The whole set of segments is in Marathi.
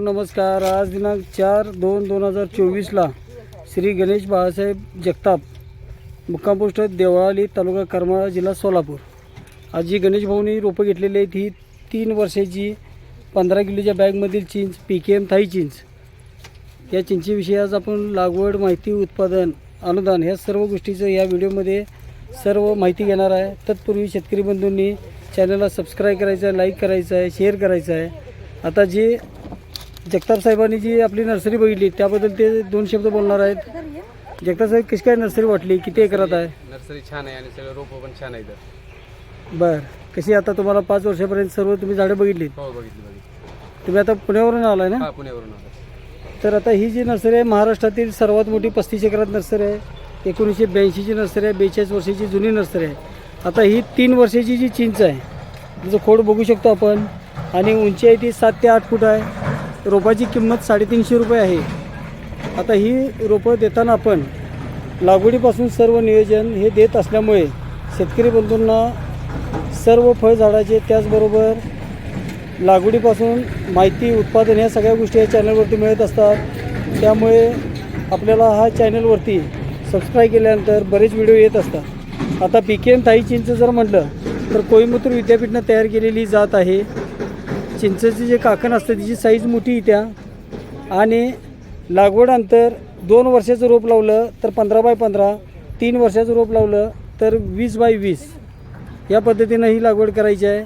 नमस्कार. आज दिनांक चार दोन दोन हजार चोवीसला श्री गणेश बाळासाहेब जगताप मुक्काम पोस्ट देवळाली तालुका करमाळा जिल्हा सोलापूर. आज जी गणेश भाऊनी रोपं घेतलेली आहेत ही तीन वर्षाची पंधरा किलोच्या बॅगमधील चिंच पी के एम थाई चिंच. या चिंचेविषयी आज आपण लागवड माहिती उत्पादन अनुदान ह्या सर्व गोष्टीचं या व्हिडिओमध्ये सर्व माहिती घेणार आहे. तत्पूर्वी शेतकरी बंधूंनी चॅनलला सबस्क्राईब करायचं आहे लाईक करायचं आहे शेअर करायचं आहे. आता जे जगताप साहेबांनी जी आपली नर्सरी बघितली त्याबद्दल ते दोन शब्द बोलणार आहेत. जगताप साहेब कशी काय नर्सरी वाटली? किती एकरात आहे? नर्सरी छान आहे आणि सगळं रोपं पण छान आहे इथं बरं. कशी आता तुम्हाला पाच वर्षापर्यंत सर्व तुम्ही झाडं हो बघितली बघितली. तुम्ही आता पुण्यावरून आलाय ना? हा पुण्यावरून आलो तर आता ही जी नर्सरी आहे महाराष्ट्रातील सर्वात मोठी पस्तीस एकरात नर्सरी आहे. एकोणीसशे ब्याऐंशीची नर्सरी आहे बेचाळीस वर्षाची जुनी नर्सरी आहे. आता ही तीन वर्षाची जी चिंच आहे तिचं खोड बघू शकतो आपण. आणि उंची आहे ती सात ते आठ फूट आहे. रोपाची किंमत साडेतीनशे रुपये आहे. आता ही रोपं देताना आपण लागवडीपासून सर्व नियोजन हे देत असल्यामुळे शेतकरी बंधूंना सर्व फळझाडाचे त्याचबरोबर लागवडीपासून माहिती उत्पादन ह्या सगळ्या गोष्टी या चॅनलवरती मिळत असतात. त्यामुळे आपल्याला हा चॅनलवरती सबस्क्राईब केल्यानंतर बरेच व्हिडिओ येत असतात. आता पी के एम थाई जर म्हटलं तर कोईमतूर विद्यापीठनं तयार केलेली जात आहे. चिंचेचे जे काकण असतं तिची साईज मोठी येत्या आणि लागवड अंतर दोन वर्षाचं रोप लावलं तर पंधरा बाय पंधरा तीन वर्षाचं रोप लावलं तर वीस बाय वीस. या पद्धतीनं ही लागवड करायची आहे.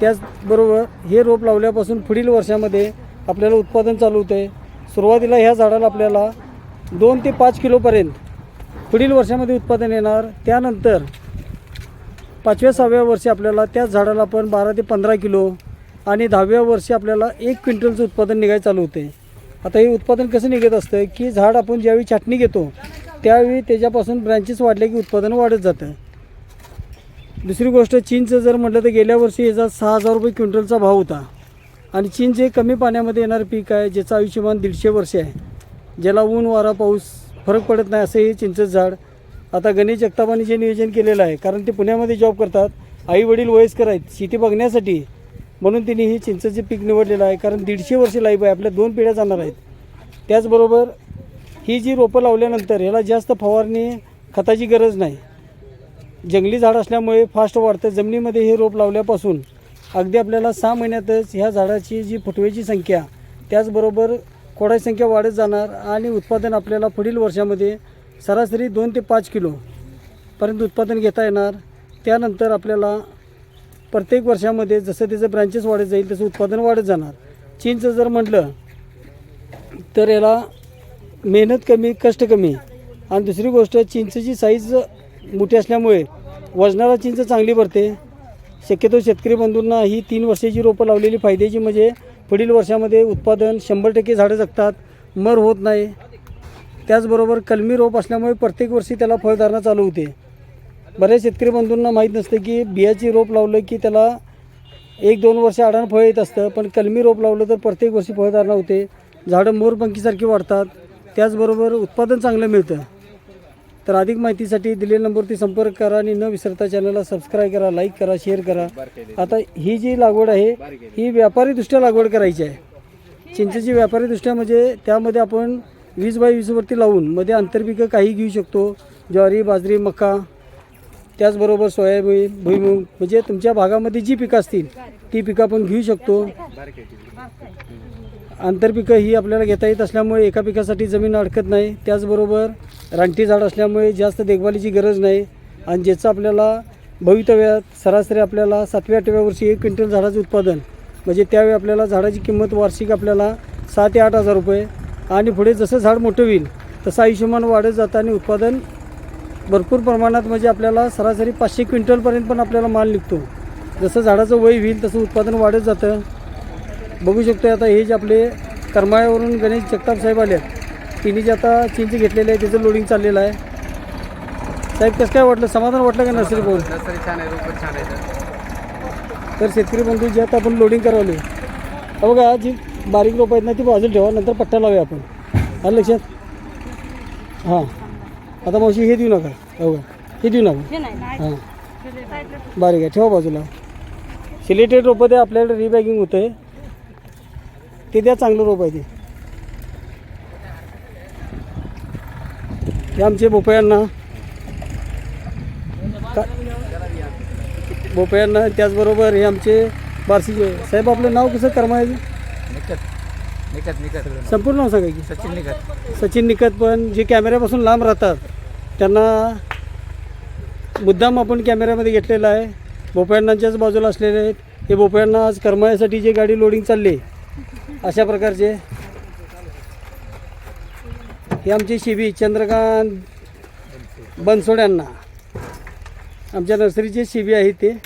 त्याचबरोबर हे रोप लावल्यापासून पुढील वर्षामध्ये आपल्याला उत्पादन चालू होते सुरुवातीला ह्या झाडाला आपल्याला दोन ते पाच किलोपर्यंत पुढील वर्षामध्ये उत्पादन येणार. त्यानंतर पाचव्या सहाव्या वर्षी आपल्याला त्याच झाडाला आपण बारा ते पंधरा किलो आणि दहाव्या वर्षी आपल्याला एक क्विंटलचं उत्पादन निघायला चालू होते. आता हे उत्पादन कसं निघत असतं? की झाड आपण ज्यावेळी छाटणी घेतो त्यावेळी त्याच्यापासून ब्रँचेस वाढले की उत्पादन वाढत जातं. दुसरी गोष्ट चीनचं जर म्हटलं तर गेल्या वर्षी याचा सहा हजार रुपये क्विंटलचा भाव होता. आणि चीन जे कमी पाण्यामध्ये येणारं पीक आहे ज्याचं आयुष्यमान दीडशे वर्ष आहे. ज्याला ऊन वारा पाऊस फरक पडत नाही असं हे चिंचचं झाड आता गणेश जगतापाने जे नियोजन केलेलं आहे. कारण ते पुण्यामध्ये जॉब करतात. आई वडील वयस्कर आहेत. शेती बघण्यासाठी म्हणून त्यांनी ही चिंचेचे पीक निवडलेलं आहे कारण दीडशे वर्ष लाईफ आहे आपल्या दोन पिढ्या जाणार आहेत. त्याचबरोबर ही जी रोपं लावल्यानंतर ह्याला जास्त फवारणी खताची गरज नाही. जंगली झाड असल्यामुळे फास्ट वाढतं. जमिनीमध्ये हे रोप लावल्यापासून अगदी आपल्याला सहा महिन्यातच ह्या झाडाची जी फुटव्याची संख्या त्याचबरोबर कोडाची संख्या वाढत जाणार आणि उत्पादन आपल्याला पुढील वर्षामध्ये सरासरी दोन ते पाच किलो पर्यंत उत्पादन घेता येणार. त्यानंतर आपल्याला प्रत्येक वर्षामध्ये जसं त्याचं ब्रँचेस वाढत जाईल तसं उत्पादन वाढत जाणार. चिंच जर म्हटलं तर याला मेहनत कमी कष्ट कमी. आणि दुसरी गोष्ट चिंचेची साईज मोठी असल्यामुळे वजनाला चिंच चांगली भरते. शक्यतो शेतकरी बंधूंना ही तीन वर्षाची रोपं लावलेली फायद्याची म्हणजे पुढील वर्षामध्ये उत्पादन शंभर टक्के झाडं जगतात मर होत नाही. त्याचबरोबर कलमी रोप असल्यामुळे प्रत्येक वर्षी त्याला फळधारणा चालू होते. बऱ्याच शेतकरी बंधूंना माहीत नसतं की बियाची रोप लावलं की त्याला एक दोन वर्ष आडानं फळ येत असतं पण कलमी रोप लावलं तर प्रत्येक वर्षी फळधारणा होते. झाडं मोरपंखीसारखी वाढतात. त्याचबरोबर उत्पादन चांगलं मिळतं. तर अधिक माहितीसाठी दिलेल्या नंबरवरती संपर्क करा आणि न विसरता चॅनलला सबस्क्राईब करा लाईक करा शेअर करा. आता ही जी लागवड आहे ही व्यापारीदृष्ट्या लागवड करायची आहे. चिंचेची व्यापारीदृष्ट्या म्हणजे त्यामध्ये आपण वीस बाय वीसवरती लावून मध्ये आंतरपिकं काही घेऊ शकतो. ज्वारी बाजरी मका त्याचबरोबर सोयाबीन भुईमुग म्हणजे तुमच्या भागामध्ये जी पिकं असतील ती पिकं आपण घेऊ शकतो. आंतरपिकं ही आपल्याला घेता येत असल्यामुळे एका पिकासाठी जमीन अडकत नाही. त्याचबरोबर रानटी झाड असल्यामुळे जास्त देखभालीची गरज नाही. आणि ज्याचं आपल्याला भवितव्यात सरासरी आपल्याला सातव्या आठव्या वर्षी एक क्विंटल झाडाचं उत्पादन म्हणजे त्यावेळी आपल्याला झाडाची किंमत वार्षिक आपल्याला सहा ते आठ हजार रुपये. आणि पुढे जसं झाड मोठं होईल तसं आयुष्यमान वाढत जातं आणि उत्पादन भरपूर प्रमाणात म्हणजे आपल्याला सरासरी पाचशे क्विंटलपर्यंत पण आपल्याला माल निघतो. जसं झाडाचं वय होईल तसं उत्पादन वाढत जातं. बघू शकतो आता हे जे आपले करमाळ्यावरून गणेश जगताप साहेब आले तिने जे आता चिंच घेतलेले आहे त्याचं लोडिंग चाललेलं आहे. साहेब कसं काय वाटलं? समाधान वाटलं का नर्सरी पाहून? नर्सरी छान आहे रोपं छान आहे. तर शेतकरी बंधू जे आता आपण लोडिंग करावले हा बघा जी बारीक रोपं आहेत ना ती बाजूला ठेवा नंतर पट्टा लावूया आपण. आलं लक्षात? हां. आता मावशी हे देऊ नका. हो का हे देऊ नका. हां बारीक आहे. ठेवा बाजूला. सिलेटेड रोपं ते आपल्याकडे रिबॅगिंग होतं आहे ते द्या चांगलं रोप आहे ते. आमचे भोपळ्यांना का भोपळ्यांना त्याचबरोबर हे आमचे बार्शीचे साहेब आपलं नाव कसं कर्मायचं निकट निकट निकट संपूर्ण नाव सांगा की. सचिन निकट सचिन निकत पण जे कॅमेऱ्यापासून लांब राहतात. त्यांना मुद्दाम आपण कॅमेऱ्यामध्ये घेतलेला आहे. भोपळ्यांनाच्याच बाजूला असलेले आहेत हे भोपळ्यांना आज करमायासाठी जे गाडी लोडिंग चालली अशा प्रकारचे. हे आमचे शिबी चंद्रकांत बनसोड्यांना आमच्या नर्सरीचे शिबी आहेत ते.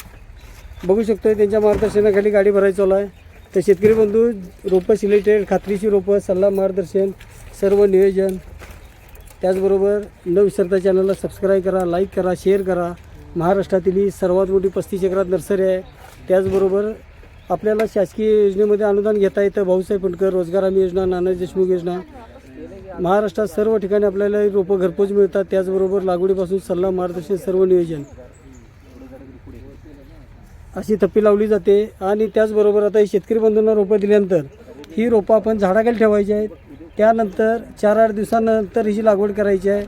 बघू शकतो त्यांच्या मार्गदर्शनाखाली गाडी भरायची चालू आहे. तर शेतकरी बंधू रोपं सिलेक्टेड खात्रीची रोपं सल्ला मार्गदर्शन सर्व नियोजन. त्याचबरोबर न विसरता चॅनलला सबस्क्राईब करा लाईक करा शेअर करा. महाराष्ट्रातील ही सर्वात मोठी पस्तीस एकरात नर्सरी आहे. त्याचबरोबर आपल्याला शासकीय योजनेमध्ये अनुदान घेता येतं. भाऊसाहेब फंडकर रोजगार हमी योजना नाना देशमुख योजना. महाराष्ट्रात सर्व ठिकाणी आपल्याला रोपं घरपोच मिळतात. त्याचबरोबर लागवडीपासून सल्ला मार्गदर्शन सर्व नियोजन अशी थप्पी लावली जाते. आणि त्याचबरोबर आता हे शेतकरी बंधूंना रोपं दिल्यानंतर ही रोपं आपण झाडाखाली ठेवायची आहेत. त्यानंतर चार आठ दिवसानंतर हिची लागवड करायची आहे.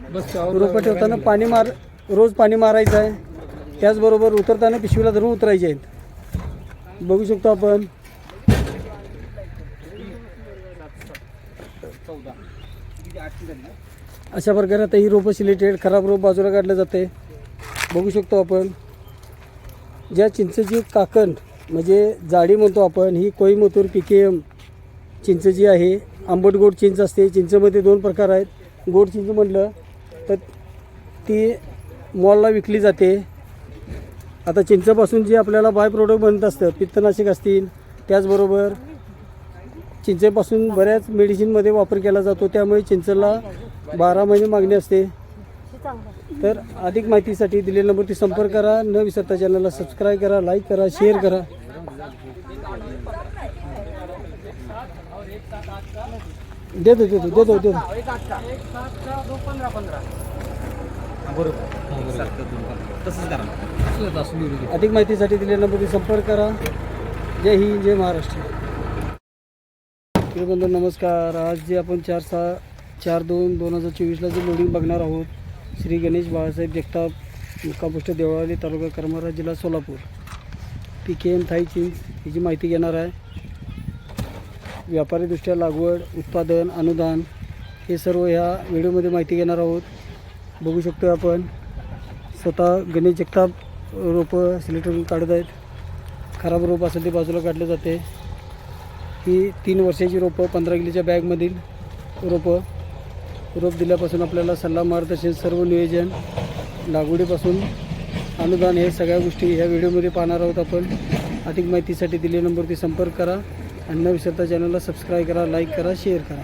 रोपं ठेवताना पाणी मार रोज पाणी मारायचं आहे. त्याचबरोबर उतरताना पिशवीला धरून उतरायचे आहेत. बघू शकतो आपण. अशा प्रकारे आता ही रोपं सिलेक्टेड खराब रोप बाजूला काढलं जाते. बघू शकतो आपण. ज्या चिंचेची काकण म्हणजे जाडी म्हणतो आपण ही कोईमतूर पी के एम चिंच जी आहे. आंबट गोड चिंच असते. चिंचमध्ये दोन प्रकार आहेत. गोड चिंच म्हटलं तर ती मॉलला विकली जाते. आता चिंचपासून जे आपल्याला बाय प्रोडक्ट बनत असतं पित्तनाशक असतील त्याचबरोबर चिंचेपासून बऱ्याच मेडिसिनमध्ये वापर केला जातो. त्यामुळे चिंचला बारा महिने मागणी असते. तर अधिक माहितीसाठी दिलेल्या नंबरती संपर्क करा. न विसरता चॅनलला सबस्क्राईब करा लाईक करा शेअर करा. देतो देतो देतो देतो अधिक माहितीसाठी दिलेल्या नंबरती संपर्क करा. जय हिंद जय महाराष्ट्र. बंधू नमस्कार. आज जे आपण चार सहा चार दोन दोन हजार चोवीसला जे लोडिंग बघणार आहोत श्री गणेश बाळासाहेब जगताप मुक्कापुष्ट देवळाली तालुका करमारा जिल्हा Solapur. P K M Thai चिंच हिची माहिती घेणार आहे व्यापारीदृष्ट्या लागवड उत्पादन अनुदान हे सर्व ह्या व्हिडिओमध्ये माहिती घेणार आहोत. बघू शकतो आपण स्वतः गणेश जगताप रोपं सिलेक्ट काढत आहेत. खराब रोप असेल ते बाजूला काढलं जाते. ही तीन वर्षाची रोपं पंधरा किलोच्या बॅगमधील रोपं. रोप दिल्यापासून आपल्याला सल्ला मार्गदर्शन सर्व नियोजन लागवडीपासून अनुदान हे सगळ्या गोष्टी ह्या व्हिडिओमध्ये पाहणार आहोत आपण. अधिक माहितीसाठी दिलेल्या नंबरवरती संपर्क करा. आणि विसरता चॅनलला सबस्क्राईब करा लाईक करा शेअर करा.